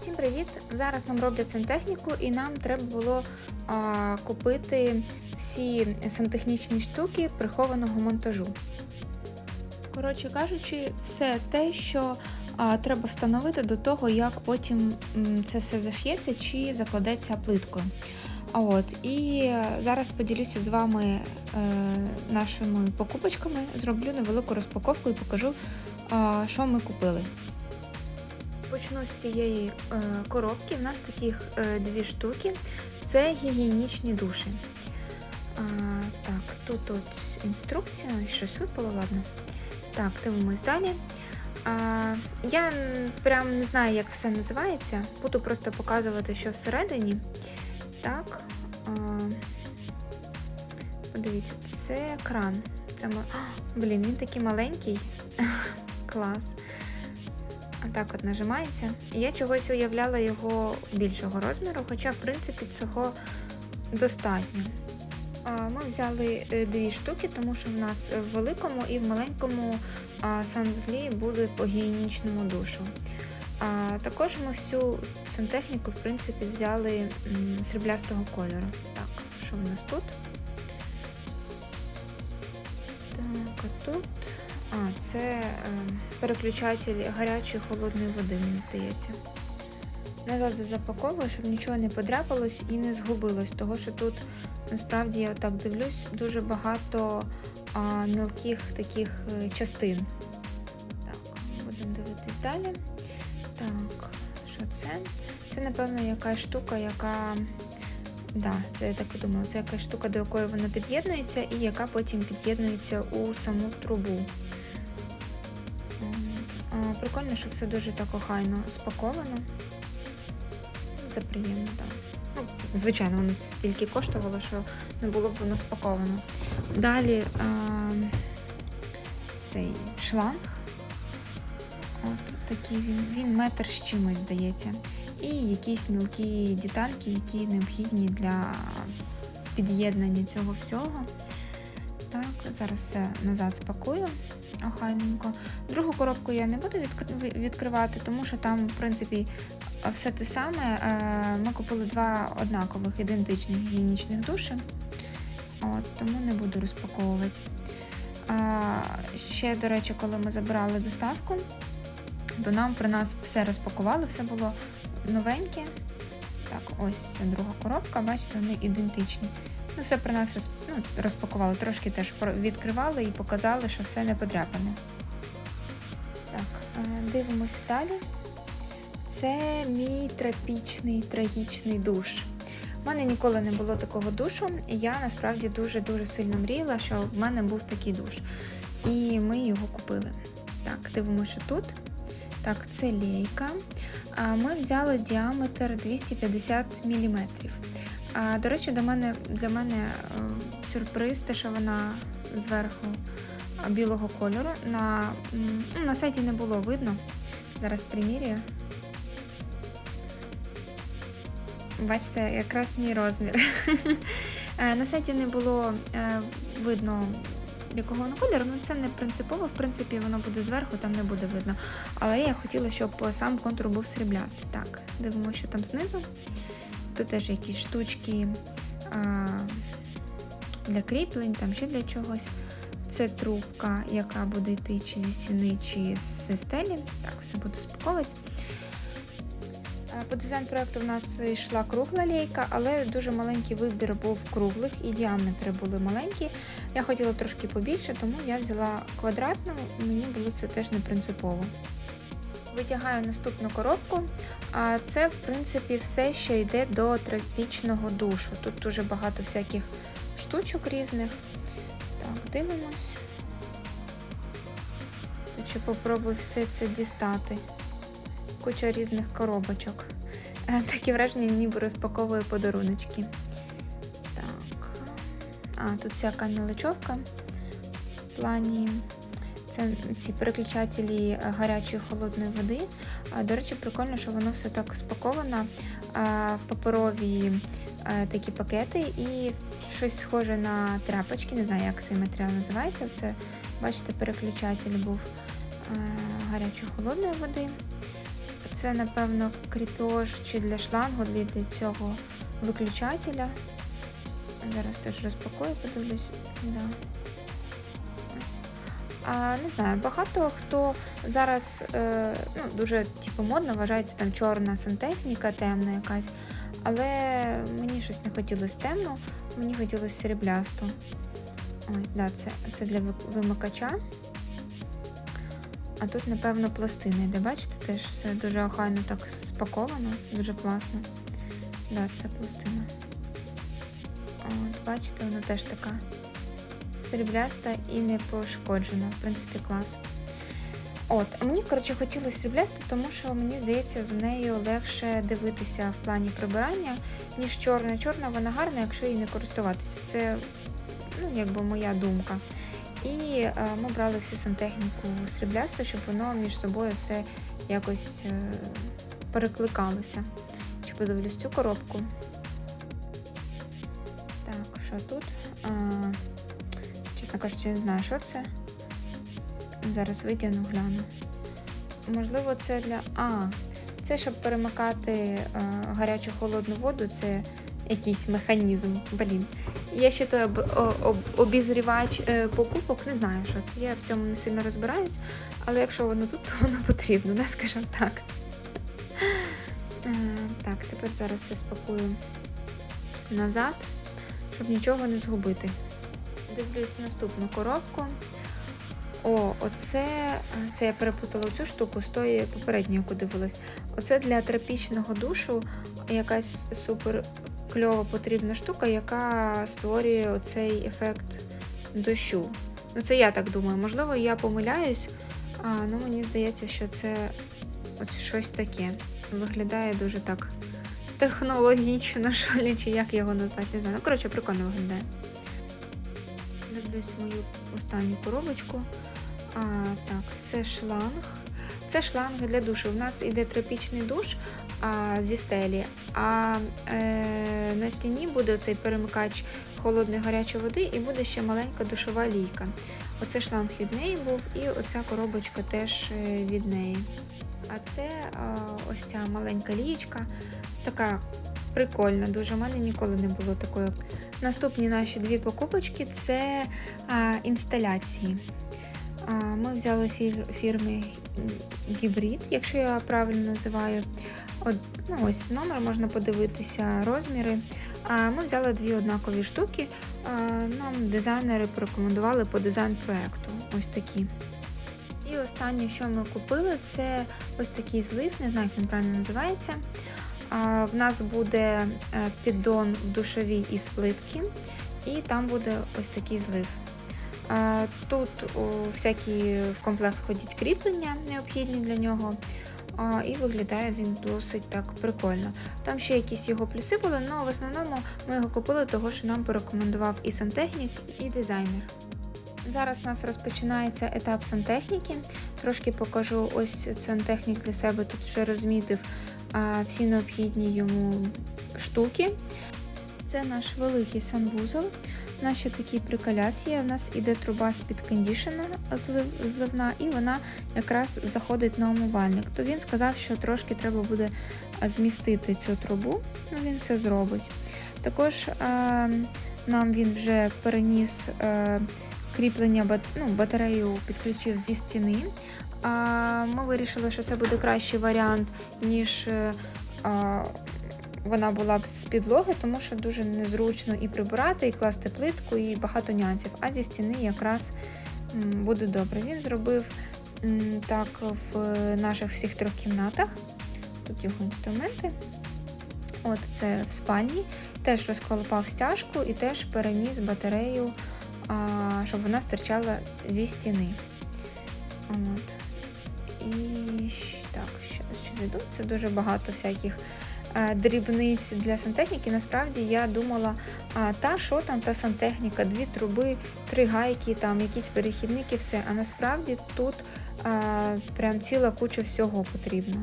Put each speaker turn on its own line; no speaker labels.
Всім привіт! Зараз нам роблять сантехніку, і нам треба було а, купити всі сантехнічні штуки прихованого монтажу. Коротше кажучи, все те, що а, треба встановити до того, як потім це все заш'ється чи закладеться плиткою. А от і зараз поділюся з вами е, нашими покупочками, зроблю невелику розпаковку і покажу, а, що ми купили. Почну з цієї е, коробки. У нас таких е, дві штуки. Це гігієнічні душі. А, так, тут от інструкція, щось випало, ладно. Так, дивимось далі. А, я прям не знаю, як все називається. Буду просто показувати, що всередині. Так. А, подивіться, це кран. Це, блін, він такий маленький. Клас. А так от нажимається. Я чогось уявляла його більшого розміру, хоча, в принципі, цього достатньо. Ми взяли е, дві штуки, тому що в нас в великому і в маленькому санузлі буде по гігієнічному душу. Також ми всю сантехніку, в принципі, взяли сріблястого кольору. Так, що в нас тут? Так, а тут. А, це е, переключатель гарячої холодної води, мені здається. Назад запаковую, щоб нічого не подряпалось і не згубилось, того що тут насправді я так дивлюсь дуже багато а, мілких таких е, частин. Так, будемо дивитись далі. Так, що це? Це, напевно, якась штука, яка. Да, це я так і думала. Це якась штука, до якої вона під'єднується, і яка потім під'єднується у саму трубу. Прикольно, що все дуже так охайно спаковано. Це приємно, так. Ну, звичайно, воно стільки коштувало, що не було б воно спаковано. Далі а, цей шланг. От такий він, він метр з чимось, здається. І якісь мілкі детальки, які необхідні для під'єднання цього всього. Зараз все назад спакую охайненько. Другу коробку я не буду відкривати, тому що там, в принципі, все те саме. Е, Ми купили два однакових ідентичних гігієнічних душі, От, тому не буду розпаковувати. Ще, до речі, коли ми забирали доставку, то нам при нас все розпакували, все було новеньке. Так, ось друга коробка, бачите, вони ідентичні. Ну, все при нас роз, ну, розпакували, трошки теж відкривали і показали, що все не подряпане. Так, е, дивимося далі. Це мій трапічний трагічний душ. У мене ніколи не було такого душу, і я насправді дуже-дуже сильно мріяла, що в мене був такий душ. І ми його купили. Так, дивимося, що тут. Так, це лейка. Ми взяли діаметр 250 мм. А, до речі, до мене, для мене е, сюрприз, те, що вона зверху білого кольору. На, ну, на сайті не було видно. Зараз примірюю. Бачите, якраз мій розмір. Е, На сайті не було е, видно, якого воно кольору, ну це не принципово, в принципі, воно буде зверху, там не буде видно. Але я хотіла, щоб сам контур був сріблястий. Так, дивимося, що там знизу. Тут теж якісь штучки а, для кріплень, там ще для чогось. Це трубка, яка буде йти чи зі стіни, чи з стелі. Так, все буду спаковувати. По дизайн проекту в нас йшла кругла лейка, але дуже маленький вибір був круглих і діаметри були маленькі. Я хотіла трошки побільше, тому я взяла квадратну, мені було це теж не принципово. Витягаю наступну коробку. А це, в принципі, все, що йде до тропічного душу. Тут дуже багато всяких штучок різних. Так, дивимось. Тут попробую все це дістати. Куча різних коробочок. Е, Таке враження, ніби розпаковую подаруночки. Так. А, тут всяка мілочовка. В плані це ці переключателі е, гарячої холодної води. До речі, прикольно, що воно все так спаковано в паперові е, такі пакети і щось схоже на тряпочки. Не знаю, як цей матеріал називається. Це, бачите, переключатель був е, гарячої холодної води. це, напевно, кріпеж чи для шлангу, для, цього виключателя. Зараз теж розпакую, подивлюсь. Да. А, не знаю, багато хто зараз е, ну, дуже типу, модно вважається там чорна сантехніка, темна якась. Але мені щось не хотілося темно, мені хотілося сріблясту. Ось, да, це, це для вимикача. А тут, напевно, пластини йде. Бачите, теж все дуже охайно так спаковано, дуже класно. Да, це пластина. От, бачите, вона теж така срібляста і не пошкоджена. В принципі, клас. От, а мені, коротше, хотілося сріблясту, тому що мені здається, за нею легше дивитися в плані прибирання, ніж чорна. Чорна вона гарна, якщо її не користуватися. Це ну, якби моя думка. І е, ми брали всю сантехніку сріблясту, щоб воно між собою все якось е, перекликалося. Чи подивлюсь цю коробку. Так, що тут? А, чесно кажучи, не знаю, що це. Зараз витягну, гляну. Можливо, це для. А, це щоб перемикати е, гарячу холодну воду, це якийсь механізм. Блін. Є ще той об, об, обізрівач е, покупок, не знаю, що це. Я в цьому не сильно розбираюсь, але якщо воно тут, то воно потрібно, да, скажімо так. Е, так, тепер зараз це спакую назад, щоб нічого не згубити. Дивлюсь наступну коробку. О, оце, це я перепутала цю штуку з тої попередньої, яку дивилась. Оце для тропічного душу якась супер кльова потрібна штука, яка створює оцей ефект дощу. Ну, це я так думаю. Можливо, я помиляюсь, а, ну мені здається, що це от щось таке. Виглядає дуже так технологічно, що чи як його назвати, не знаю. Ну, коротше, прикольно виглядає. Дивлюсь мою останню коробочку. А, так, це шланг. Це шланг для душу. У нас іде тропічний душ а, зі стелі, а е, на стіні буде цей перемикач холодної гарячої води і буде ще маленька душова лійка. Оце шланг від неї був, і оця коробочка теж е, від неї. А це а, ось ця маленька лієчка, така прикольна, дуже. У мене ніколи не було такої. Наступні наші дві покупочки це а, інсталяції. А, Ми взяли фір- фірми Гібрид, якщо я правильно називаю. От, ну, ось номер можна подивитися, розміри. А ми взяли дві однакові штуки. А, Нам дизайнери порекомендували по дизайн-проекту. Ось такі. І останнє, що ми купили, це ось такий злив, не знаю, як він правильно називається. В нас буде е, піддон в душовій із плитки, і там буде ось такий злив. Тут о, всякі в комплект входять кріплення необхідні для нього. І виглядає він досить так прикольно. Там ще якісь його плюси були, але в основному ми його купили, того що нам порекомендував і сантехнік, і дизайнер. Зараз у нас розпочинається етап сантехніки. Трошки покажу ось сантехнік для себе тут вже розмітив всі необхідні йому штуки. Це наш великий санвузол. У нас ще такий приколяс є. У нас іде труба з-під кондішена зливна, і вона якраз заходить на умивальник. То він сказав, що трошки треба буде змістити цю трубу, ну він все зробить. Також е, нам він вже переніс е, кріплення бат, ну, батарею підключив зі стіни. Ми вирішили, що це буде кращий варіант, ніж. е, вона була б з підлоги, тому що дуже незручно і прибирати, і класти плитку, і багато нюансів. А зі стіни якраз буде добре. Він зробив так в наших всіх трьох кімнатах. Тут його інструменти. От це в спальні. Теж розколупав стяжку і теж переніс батарею, щоб вона стирчала зі стіни. От. Це дуже багато всяких е, дрібниць для сантехніки. Насправді я думала, а, та що там, та сантехніка, дві труби, три гайки, там якісь перехідники, все. А насправді тут а, прям ціла куча всього потрібно.